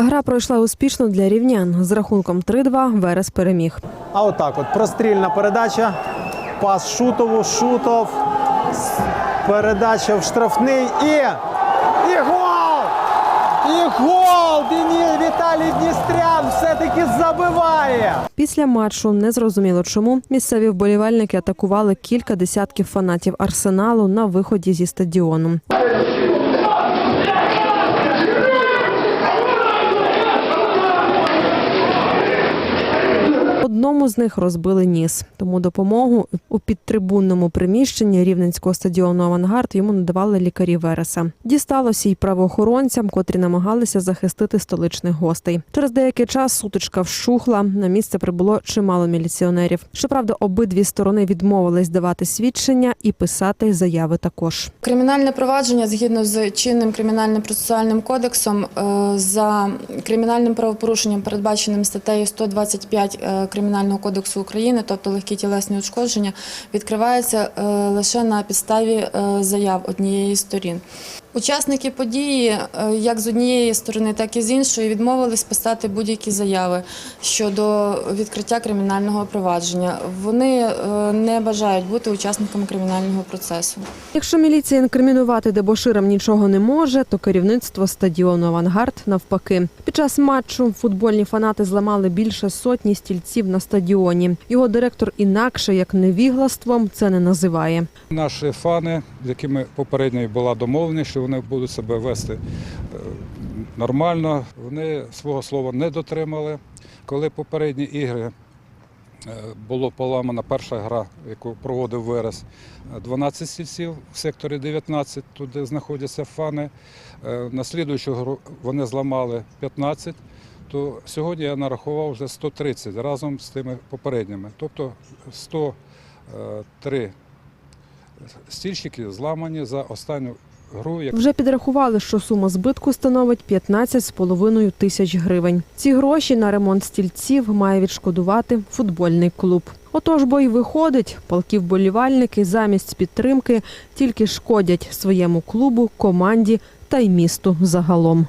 Гра пройшла успішно для рівнян. З рахунком 3-2 Верес переміг. А отак от прострільна передача. Пас Шутову, Шутов. Передача в штрафний і. І гол! І гол! Денис Віталій Дністрян все-таки забиває. Після матчу незрозуміло чому місцеві вболівальники атакували кілька десятків фанатів арсеналу на виході зі стадіону. Одному з них розбили ніс, тому допомогу у підтрибунному приміщенні рівненського стадіону Авангард йому надавали лікарі Вереса. Дісталося й правоохоронцям, котрі намагалися захистити столичних гостей. Через деякий час сутичка вщухла. На місце прибуло чимало міліціонерів. Щоправда, обидві сторони відмовились давати свідчення і писати заяви також. Кримінальне провадження згідно з чинним кримінальним процесуальним кодексом е, за кримінальним правопорушенням, передбаченим статтею 125 е, Кримінального кодексу України, тобто легкі тілесні ушкодження, відкривається е, лише на підставі е, заяв однієї сторін. Учасники події, е, як з однієї сторони, так і з іншої, відмовились писати будь-які заяви щодо відкриття кримінального провадження. Вони е, не бажають бути учасниками кримінального процесу. Якщо міліція інкримінувати дебоширам нічого не може, то керівництво стадіону Авангард навпаки. Під час матчу футбольні фанати зламали більше сотні стільців на стадіоні. Його директор інакше як невіглаством це не називає. Наші фани, з якими попередньо була домовленість, що вони будуть себе вести е, нормально, вони свого слова не дотримали. Коли попередні ігри е, було поламана перша гра, яку проводив Верес, е, 12 стільців в секторі 19, тут де знаходяться фани. Е, На слідуючу гру вони зламали 15, то сьогодні я нарахував вже 130 разом з тими попередніми. Тобто 103 стільчики зламані за останню гру. Вже підрахували, що сума збитку становить 15,5 тисяч гривень. Ці гроші на ремонт стільців має відшкодувати футбольний клуб. Отож, бо й виходить, палки вболівальники замість підтримки тільки шкодять своєму клубу, команді та й місту загалом.